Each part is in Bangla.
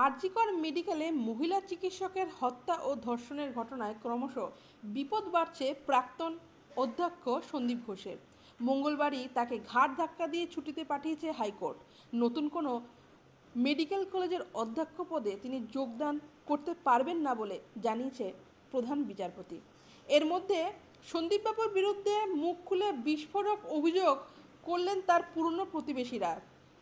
আরজিকর মেডিকেলে মহিলা চিকিৎসকের হত্যা ও ধর্ষণের ঘটনায় ক্রমশ বিপদ বাড়ছে প্রাক্তন অধ্যক্ষ সন্দীপ ঘোষের। মঙ্গলবারই তাকে ঘাড় ধাক্কা দিয়ে ছুটিতে পাঠিয়েছে হাইকোর্ট। নতুন কোনো মেডিকেল কলেজের অধ্যক্ষ পদে তিনি যোগদান করতে পারবেন না বলে জানিয়েছে প্রধান বিচারপতি। এর মধ্যে সন্দীপবাবুর বিরুদ্ধে মুখ খুলে বিস্ফোরক অভিযোগ করলেন তার পুরনো প্রতিবেশীরা।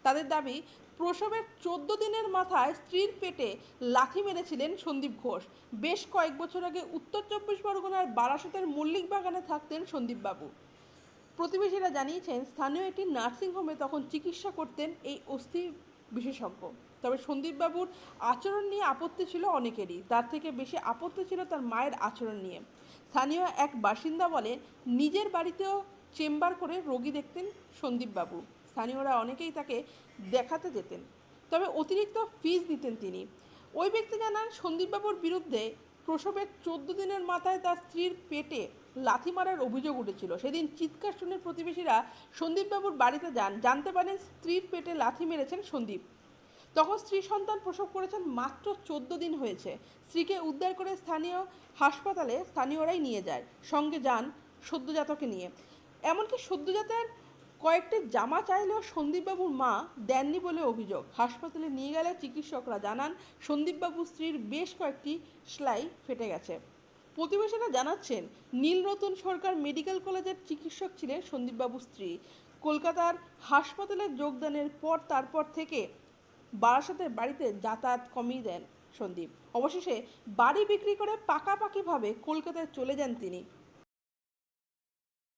তাদের দাবি, প্রসবের চোদ্দ দিনের মাথায় স্ত্রীর পেটে লাথি মেরেছিলেন সন্দীপ ঘোষ। বেশ কয়েক বছর আগে উত্তর চব্বিশ পরগনার বারাসতের মল্লিক বাগানে থাকতেন সন্দীপবাবু প্রতিবেশীরা জানিয়েছেন, স্থানীয় একটি নার্সিংহোমে তখন চিকিৎসা করতেন এই অস্থি বিশেষজ্ঞ। তবে সন্দীপবাবুর আচরণ নিয়ে আপত্তি ছিল অনেকেরই। তার থেকে বেশি আপত্তি ছিল তার মায়ের আচরণ নিয়ে। স্থানীয় এক বাসিন্দা বলেন, নিজের বাড়িতেও চেম্বার করে রোগী দেখতেন সন্দীপবাবু স্থানীয়রা অনেকেই তাকে দেখাতে যেতেন। তবে অতিরিক্ত ফিজ দিতেন তিনি। ওই ব্যক্তি জানান, সন্দীপবাবুর বিরুদ্ধে প্রসবের চোদ্দ দিনের মাথায় তার স্ত্রীর পেটে লাথি মারার অভিযোগ উঠেছিল। সেদিন চিৎকার শুনে প্রতিবেশীরা সন্দীপবাবুর বাড়িতে যান। জানতে পারেন, স্ত্রীর পেটে লাথি মেরেছেন সন্দীপ। তখন স্ত্রী সন্তান প্রসব করেছেন মাত্র চোদ্দ দিন হয়েছে। স্ত্রীকে উদ্ধার করে স্থানীয় হাসপাতালে স্থানীয়রাই নিয়ে যায়। সঙ্গে যান সদ্যজাতকে নিয়ে। এমনকি সদ্যজাতের কয়েকটি জামা চাইলেও সন্দীপবাবুর মা দেননি বলে অভিযোগ। হাসপাতালে নিয়ে গেলে চিকিৎসকরা জানান, সন্দীপবাবুর স্ত্রীর বেশ কয়েকটি সেলাই ফেটে গেছে। প্রতিবেশীরা জানাচ্ছেন, নীলরতন সরকার মেডিকেল কলেজের চিকিৎসক ছিলেন সন্দীপবাবুর স্ত্রী। কলকাতার হাসপাতালে যোগদানের পর তারপর থেকে বারাসাতের বাড়িতে যাতায়াত কমিয়ে দেন সন্দীপ। অবশেষে বাড়ি বিক্রি করে পাকাপাকিভাবে কলকাতায় চলে যান তিনি।